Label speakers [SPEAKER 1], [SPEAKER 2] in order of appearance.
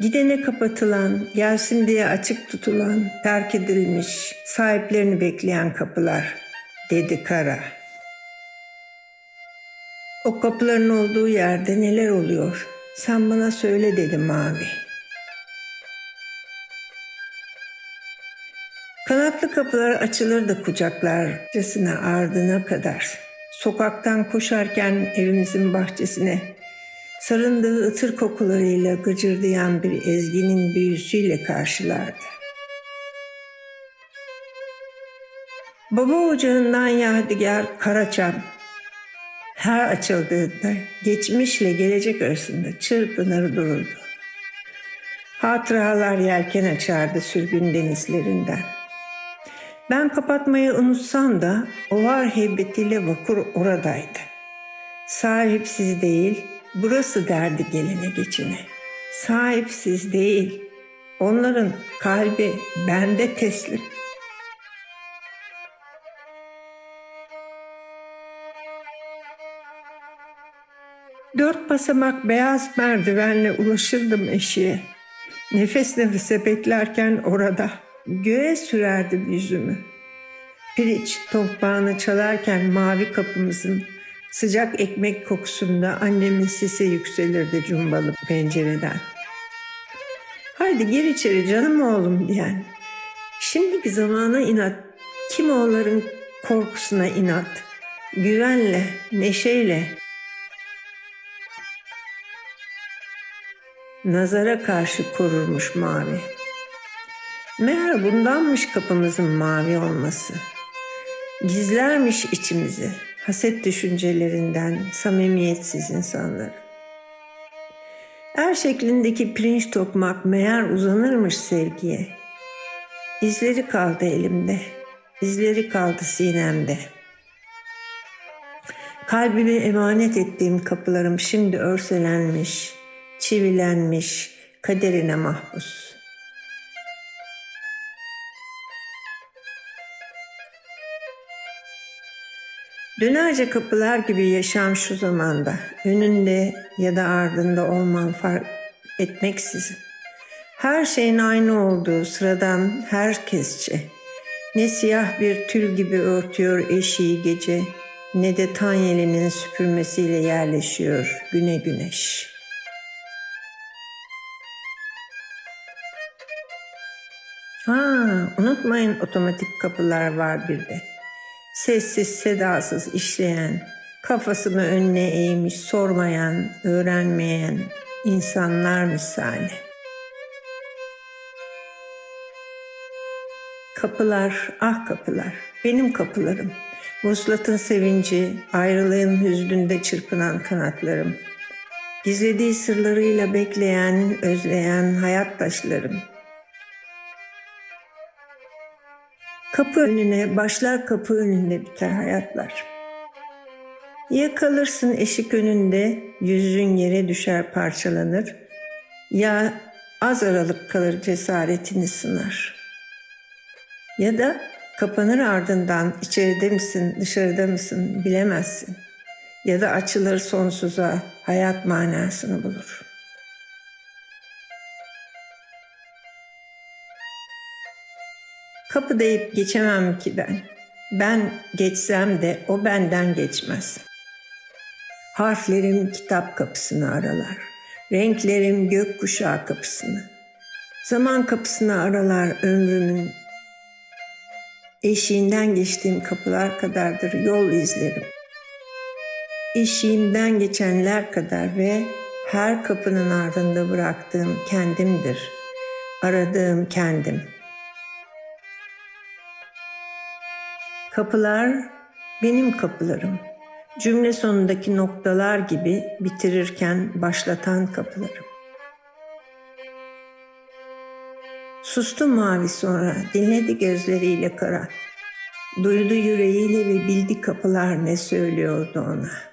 [SPEAKER 1] Gidene kapatılan, gelsin diye açık tutulan, terk edilmiş, sahiplerini bekleyen kapılar, dedi Kara. O kapıların olduğu yerde neler oluyor? Sen bana söyle dedi Mavi. Kanatlı kapılar açılır da kucaklarcasına ardına kadar. Sokaktan koşarken evimizin bahçesine sarındığı ıtır kokularıyla gıcırdayan bir ezginin büyüsüyle karşılardı. Baba ocağından yadigar Karaçam her açıldığında geçmişle gelecek arasında çırpınır dururdu. Hatıralar yelken açardı sürgün denizlerinden. Ben kapatmayı unutsam da o var heybetiyle vakur oradaydı. Sahipsiz değil, burası derdi gelene geçine. Sahipsiz değil, onların kalbi bende teslim. Dört basamak beyaz merdivenle ulaşırdım eşiğe. Nefes nefese beklerken orada göğe sürerdim yüzümü. Piriç tompağını çalarken mavi kapımızın sıcak ekmek kokusunda annemin sesi yükselirdi cumbalı pencereden. Haydi gir içeri canım oğlum diyen. Şimdiki zamana inat, kim oğulların korkusuna inat, güvenle, neşeyle, nazara karşı korurmuş mavi. Meğer bundanmış kapımızın mavi olması. Gizlermiş içimizi, haset düşüncelerinden samimiyetsiz insanları. Er şeklindeki pirinç tokmak meğer uzanırmış sevgiye. İzleri kaldı elimde, izleri kaldı sinemde. Kalbimi emanet ettiğim kapılarım şimdi örselenmiş, çivilenmiş, kaderine mahpus. Dönerce kapılar gibi yaşam şu zamanda, önünde ya da ardında olman fark etmeksizin. Her şeyin aynı olduğu sıradan herkesçe. Ne siyah bir tül gibi örtüyor eşiği gece, ne de tanyelinin süpürmesiyle yerleşiyor güne güneş.'' Ha, unutmayın otomatik kapılar var bir de. Sessiz sedasız işleyen, kafasını önüne eğmiş sormayan, öğrenmeyen insanlar misali. Kapılar, ah kapılar, benim kapılarım. Vuslatın sevinci, ayrılığın hüznünde çırpınan kanatlarım. Gizlediği sırlarıyla bekleyen, özleyen hayat taşlarım.'' Kapı önüne, başlar kapı önünde biter hayatlar. Ya kalırsın eşik önünde, yüzün yere düşer parçalanır. Ya az aralık kalır cesaretini sınar. Ya da kapanır ardından içeride misin, dışarıda mısın bilemezsin. Ya da açılır sonsuza, hayat manasını bulur.'' Kapı deyip geçemem ki ben. Ben geçsem de o benden geçmez. Harflerim kitap kapısını aralar. Renklerim gökkuşağı kapısını. Zaman kapısını aralar ömrümün. Eşiğinden geçtiğim kapılar kadardır yol izlerim. Eşiğimden geçenler kadar ve her kapının ardında bıraktığım kendimdir. Aradığım kendim.'' Kapılar benim kapılarım. Cümle sonundaki noktalar gibi bitirirken başlatan kapılarım. Sustu mavi sonra, dinledi gözleriyle kara. Duydu yüreğiyle ve bildi kapılar ne söylüyordu ona.''